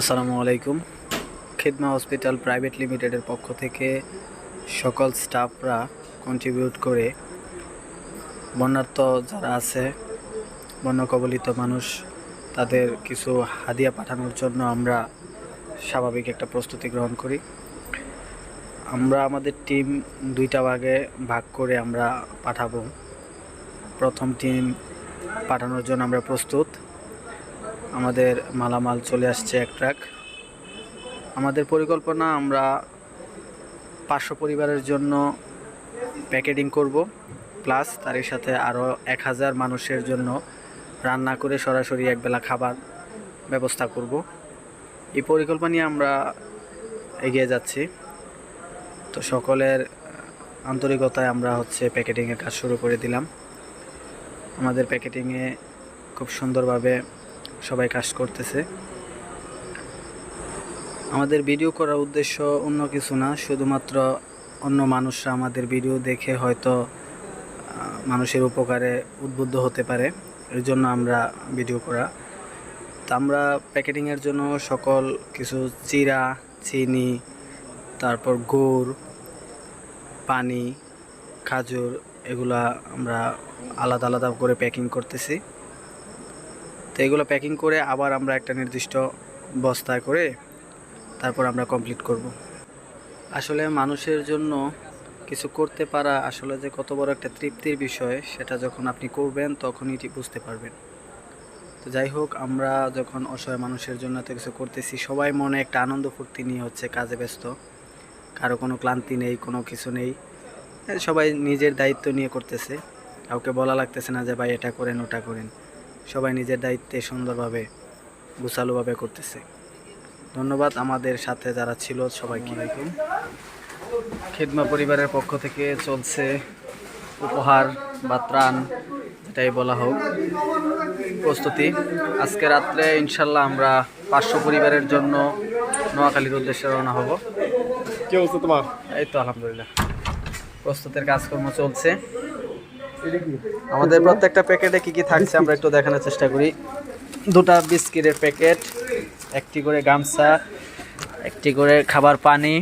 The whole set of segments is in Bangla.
আসসালামু আলাইকুম। খিদমা হসপিটাল প্রাইভেট লিমিটেডের পক্ষ থেকে সকল স্টাফরা কন্ট্রিবিউট করে বন্যার্থ যারা আছে বন্য কবলিত মানুষ, তাদের কিছু হাদিয়া পাঠানোর জন্য আমরা স্বাভাবিক একটা প্রস্তুতি গ্রহণ করি। আমরা আমাদের টিম দুইটা ভাগে ভাগ করে আমরা পাঠাবো। প্রথম টিম পাঠানোর জন্য আমরা প্রস্তুত। আমাদের মালামাল চলে আসছে এক ট্রাক। আমাদের পরিকল্পনা, আমরা পাঁচশো পরিবারের জন্য প্যাকেটিং করব, প্লাস তারই সাথে আরও এক হাজার মানুষের জন্য রান্না করে সরাসরি একবেলা খাবার ব্যবস্থা করব। এই পরিকল্পনা নিয়ে আমরা এগিয়ে যাচ্ছি। তো সকলের আন্তরিকতায় আমরা হচ্ছে প্যাকেটিংয়ের কাজ শুরু করে দিলাম। আমাদের প্যাকেটিংয়ে খুব সুন্দরভাবে সবাই কাজ করতেছে। আমাদের ভিডিও করার উদ্দেশ্য অন্য কিছু না, শুধুমাত্র অন্য মানুষরা আমাদের ভিডিও দেখে হয়তো মানুষের উপকারে উদ্বুদ্ধ হতে পারে। এর জন্য আমরা ভিডিও করা। তা আমরা প্যাকেটিংয়ের জন্য সকল কিছু চিরা, চিনি, তারপর গুড়, পানি, খাজুর, এগুলা আমরা আলাদা আলাদা করে প্যাকিং করতেছি। তো এগুলো প্যাকিং করে আবার আমরা একটা নির্দিষ্ট বস্তায় করে তারপর আমরা কমপ্লিট করব। আসলে মানুষের জন্য কিছু করতে পারা আসলে যে কত বড় একটা তৃপ্তির বিষয়, সেটা যখন আপনি করবেন তখনই বুঝতে পারবেন। তো যাই হোক, আমরা যখন অসহায় মানুষের জন্য এত কিছু করতেছি, সবাই মনে একটা আনন্দ ফুর্তি নিয়ে হচ্ছে কাজে ব্যস্ত। কারও কোনো ক্লান্তি নেই, কোনো কিছু নেই। সবাই নিজের দায়িত্ব নিয়ে করতেছে। কাউকে বলা লাগতেছে না যে, ভাই, এটা করেন, ওটা করেন। সবাই নিজের দায়িত্বে সুন্দরভাবে গুছালোভাবে করতেছে। ধন্যবাদ আমাদের সাথে যারা ছিল সবাইকে। খেদমা পরিবারের পক্ষ থেকে চলছে উপহার বা ত্রাণ যেটাই বলা হোক। প্রস্তুতি। আজকে রাত্রে ইনশাল্লাহ আমরা পাঁচশো পরিবারের জন্য নোয়াখালীর উদ্দেশ্যে রওনা হব। কি অবস্থা তোমার? এই তো আলহামদুলিল্লাহ। প্রস্তুতের কাজকর্ম চলছে। আমাদের প্রত্যেকটা প্যাকেটে কি কি থাকছে আমরা একটু দেখানোর চেষ্টা করি। দুটা বিস্কিটের প্যাকেট একটি করে গামছা একটি করে খাবার পানি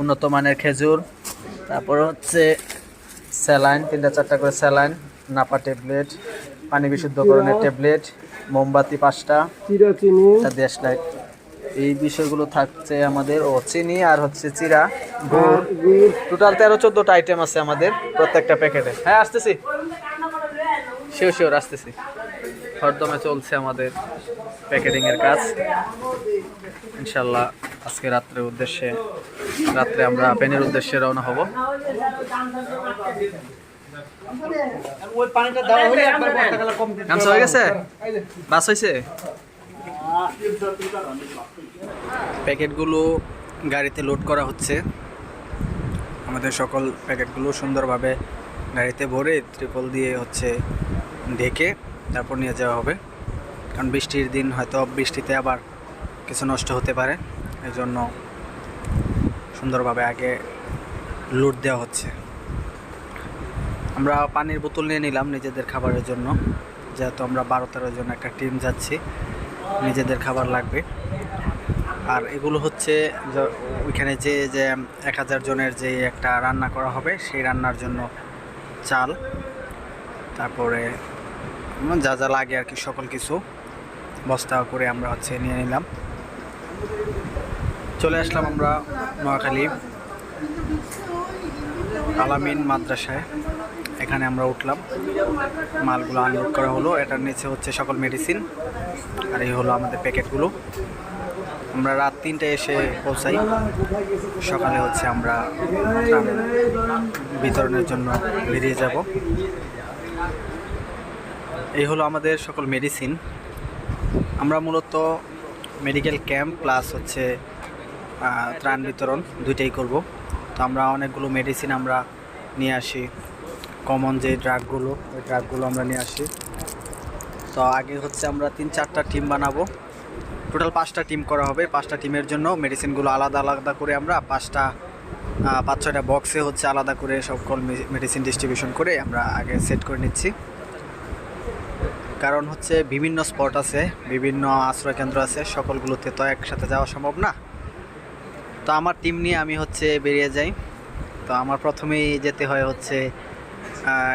উন্নত মানের খেজুর তারপর হচ্ছে স্যালাইন তিনটা চারটা করে স্যালাইন নাপা ট্যাবলেট পানি বিশুদ্ধকরণের ট্যাবলেট মোমবাতি পাঁচটা দেশ লাইট। এই বিষয়গুলো থাকছে আমাদের ও চিনি আর হচ্ছে চিরা গুড়। টোটাল তেরো চোদ্দোটা আইটেম আছে আমাদের প্রত্যেকটা প্যাকেটে হ্যাঁ আসতেছি। শিওর শিওর আসতেছি। হরদমে চলছে আমাদের প্যাকেটিং এর কাজ। ইনশাল্লাহ আজকে রাত্রের উদ্দেশ্যে রাত্রে আমরা পেনের উদ্দেশ্যে রওনা হব। হয়ে গেছে? বাস হয়েছে প্যাকেটগুলো গাড়িতে লোড করা হচ্ছে। আমাদের সকল প্যাকেটগুলো সুন্দরভাবে গাড়িতে ভরে ত্রিপল দিয়ে হচ্ছে ঢেকে তারপর নিয়ে যাওয়া হবে। কারণ বৃষ্টির দিন হয়তো বৃষ্টিতে আবার কিছু নষ্ট হতে পারে। এই জন্য সুন্দরভাবে আগে লোড দেওয়া হচ্ছে। আমরা পানির বোতল নিয়ে নিলাম নিজেদের খাবারের জন্য। যেহেতু আমরা বারো তেরো জন একটা টিম যাচ্ছি নিজেদের খাবার লাগবে। আর এগুলো হচ্ছে ওইখানে যে যে, এক হাজার জনের যে একটা রান্না করা হবে, সেই রান্নার জন্য চাল, তারপরে যা যা লাগে আর কি, সকল কিছু। বস্তা করে আমরা হচ্ছে নিয়ে নিলাম। চলে আসলাম আমরা নোয়াখালী। আলামিন মাদ্রাসায়। এখানে আমরা উঠলাম। মালগুলো আনলোড করা হলো। এটার নিচে হচ্ছে সকল মেডিসিন আর এই হলো আমাদের প্যাকেটগুলো। আমরা রাত তিনটায় এসে পৌঁছাই। সকালে হচ্ছে আমরা বিতরণের জন্য বেরিয়ে যাব। এই হলো আমাদের সকল মেডিসিন আমরা মূলত মেডিকেল ক্যাম্প প্লাস হচ্ছে ত্রাণ বিতরণ দুইটাই করব। তো আমরা অনেকগুলো মেডিসিন আমরা নিয়ে আসি। কমন যে ড্রাগগুলো ওই ড্রাগগুলো আমরা নিয়ে আসি। তো আগে হচ্ছে আমরা তিন চারটা টিম বানাবো। টোটাল পাঁচটা টিম করা হবে। পাঁচটা টিমের জন্য মেডিসিনগুলো আলাদা আলাদা করে আমরা পাঁচটা পাঁচ, ছয়টা বক্সে হচ্ছে আলাদা করে সকল মেডিসিন ডিস্ট্রিবিউশন করে আমরা আগে সেট করে নিচ্ছি। কারণ হচ্ছে বিভিন্ন স্পট আছে, বিভিন্ন আশ্রয়কেন্দ্র আছে, সকলগুলোতে তো একসাথে যাওয়া সম্ভব না। তো আমার টিম নিয়ে আমি হচ্ছে বেরিয়ে যাই। তো আমার প্রথমেই যেতে হয় হচ্ছে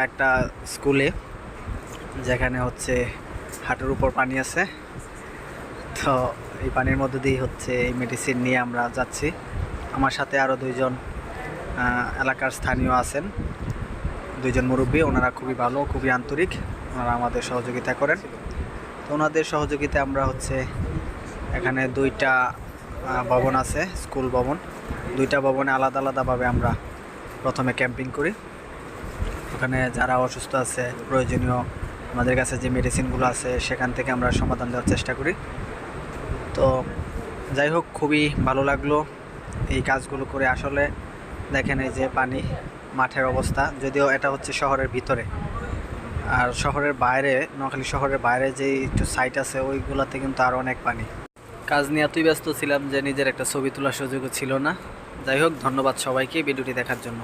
একটা স্কুলে যেখানে হচ্ছে হাঁটুর উপর পানি আছে। তো এই পানির মধ্যে দিয়ে হচ্ছে এই মেডিসিন নিয়ে আমরা যাচ্ছি। আমার সাথে আরও দুইজন এলাকার স্থানীয় আছেন। দুইজন মুরব্বী, ওনারা খুবই ভালো, খুবই আন্তরিক। ওনারা আমাদের সহযোগিতা করেন। তো ওনাদের সহযোগিতায় আমরা হচ্ছে এখানে দুইটা ভবন আছে, স্কুল ভবন। দুইটা ভবনে আলাদা আলাদাভাবে আমরা প্রথমে ক্যাম্পিং করি। ওখানে যারা অসুস্থ আছে, প্রয়োজনীয় আমাদের কাছে যে মেডিসিনগুলো আছে, সেখান থেকে আমরা সমাধান দেওয়ার চেষ্টা করি। তো যাই হোক, খুবই ভালো লাগল এই কাজগুলো করে। আসলে দেখেন এই যে পানি, মাঠের অবস্থা, যদিও এটা হচ্ছে শহরের ভিতরে। আর শহরের বাইরে, নোয়াখালী শহরের বাইরে যে একটু সাইট আছে, ওইগুলোতে কিন্তু আরও অনেক পানি। কাজ নিয়ে এতই ব্যস্ত ছিলাম যে নিজের একটা ছবি তোলার সুযোগও ছিল না। যাই হোক, ধন্যবাদ সবাইকে ভিডিওটি দেখার জন্য।